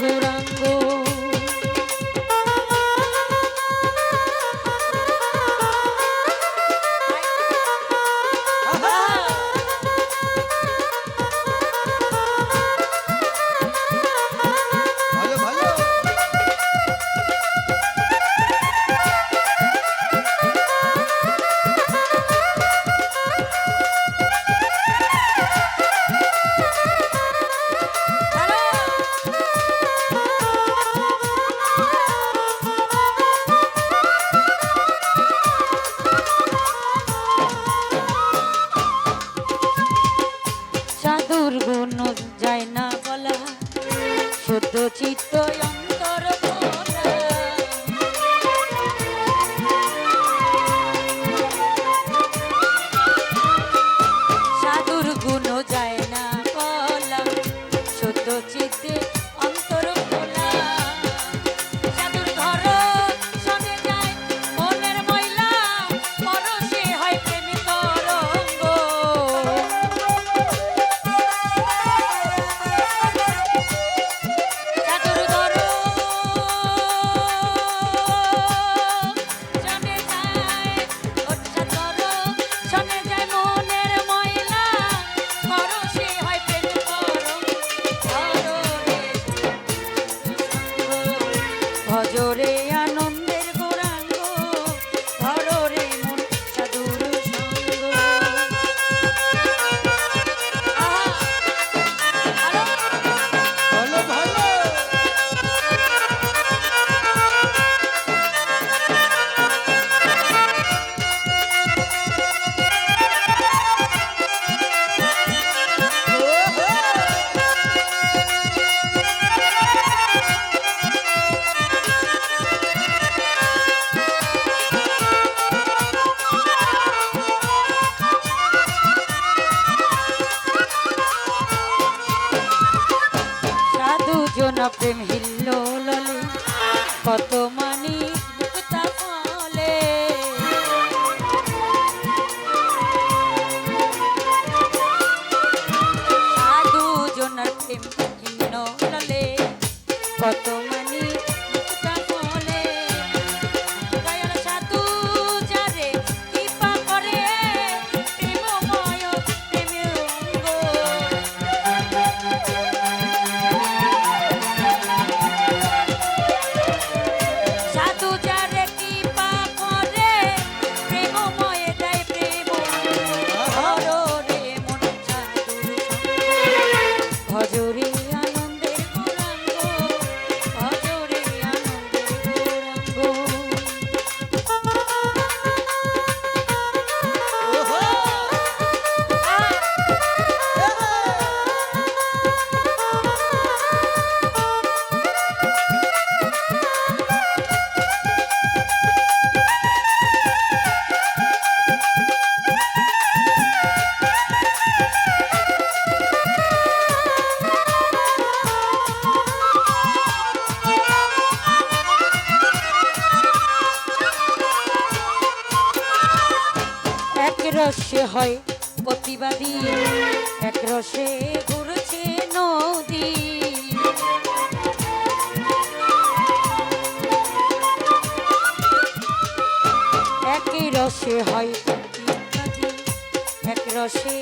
গৌরাঙ্গ রচিত সে হয় প্রতিবাদী। এক রসে ঘুরছে নদী। এক রসে হয় প্রতিবাদী। এক রসে